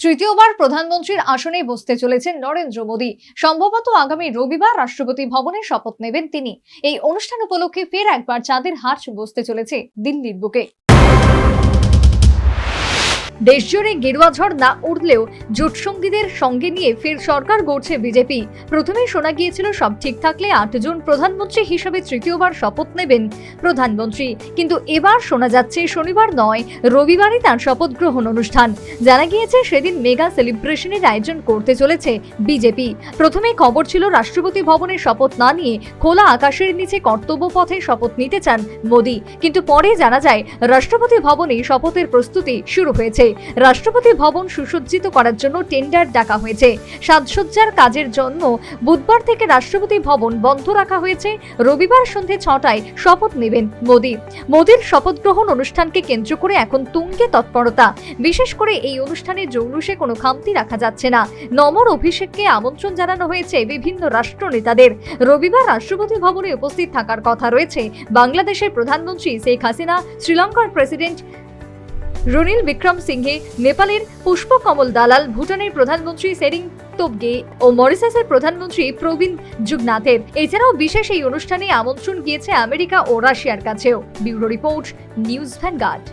তৃতীয়বার প্রধানমন্ত্রীর আসনে বসতে চলেছেন নরেন্দ্র মোদী। সম্ভবত আগামী রবিবার রাষ্ট্রপতি ভবনে শপথ নেবেন তিনি। এই অনুষ্ঠান উপলক্ষে ফের একবার চাঁদের হাট বসতে চলেছে দিল্লির বুকে। দেশজুড়ে গেরুয়া ঝড় না উঠলেও জোটসঙ্গীদের সঙ্গে নিয়ে ফের সরকার গড়ছে বিজেপি। প্রথমে শোনা গিয়েছিল, সব ঠিক থাকলে আট আটজন প্রধানমন্ত্রী হিসেবে তৃতীয়বার শপথ নেবেন প্রধানমন্ত্রী। কিন্তু এবার শোনা যাচ্ছে, শনিবার নয়, রবিবারই তার শপথ গ্রহণ অনুষ্ঠান। জানা গিয়েছে, সেদিন মেগা সেলিব্রেশনের আয়োজন করতে চলেছে বিজেপি। প্রথমে খবর ছিল, রাষ্ট্রপতি ভবনে শপথ না নিয়ে খোলা আকাশের নিচে কর্তব্য পথে শপথ নিতে চান মোদী। কিন্তু পরে জানা যায়, রাষ্ট্রপতি ভবনে শপথের প্রস্তুতি শুরু হয়েছে। রাষ্ট্রপতি ভবন সুসজ্জিত করার জন্য টেন্ডার ডাকা হয়েছে। সাজসজ্জার কাজের জন্য বুধবার থেকে রাষ্ট্রপতি ভবন বন্ধ রাখা হয়েছে। রবিবার সন্ধে ছটায় শপথ নেবেন মোদী। মোদীর শপথ গ্রহণ অনুষ্ঠানকে কেন্দ্র করে এখন তুঙ্গে তৎপরতা। বিশেষ করে এই অনুষ্ঠানে জৌলুসে কোনো খামতি রাখা যাচ্ছে না। নমর অভিষেককে আমন্ত্রণ জানানো হয়েছে বিভিন্ন রাষ্ট্র নেতাদের রবিবার রাষ্ট্রপতি ভবনে উপস্থিত থাকার কথা রয়েছে বাংলাদেশের প্রধানমন্ত্রী শেখ হাসিনা, শ্রীলঙ্কার প্রেসিডেন্ট রনিল বিক্রম সিংহে নেপালের পুষ্পকমল দালাল, ভুটানের প্রধানমন্ত্রী সেরিং তোপগে ও মরিসাসের প্রধানমন্ত্রী প্রবীণ যুগনাথের। এছাড়াও বিশেষ এই অনুষ্ঠানে আমন্ত্রণ গিয়েছে আমেরিকা ও রাশিয়ার কাছেও। Bureau report, news Vanguard.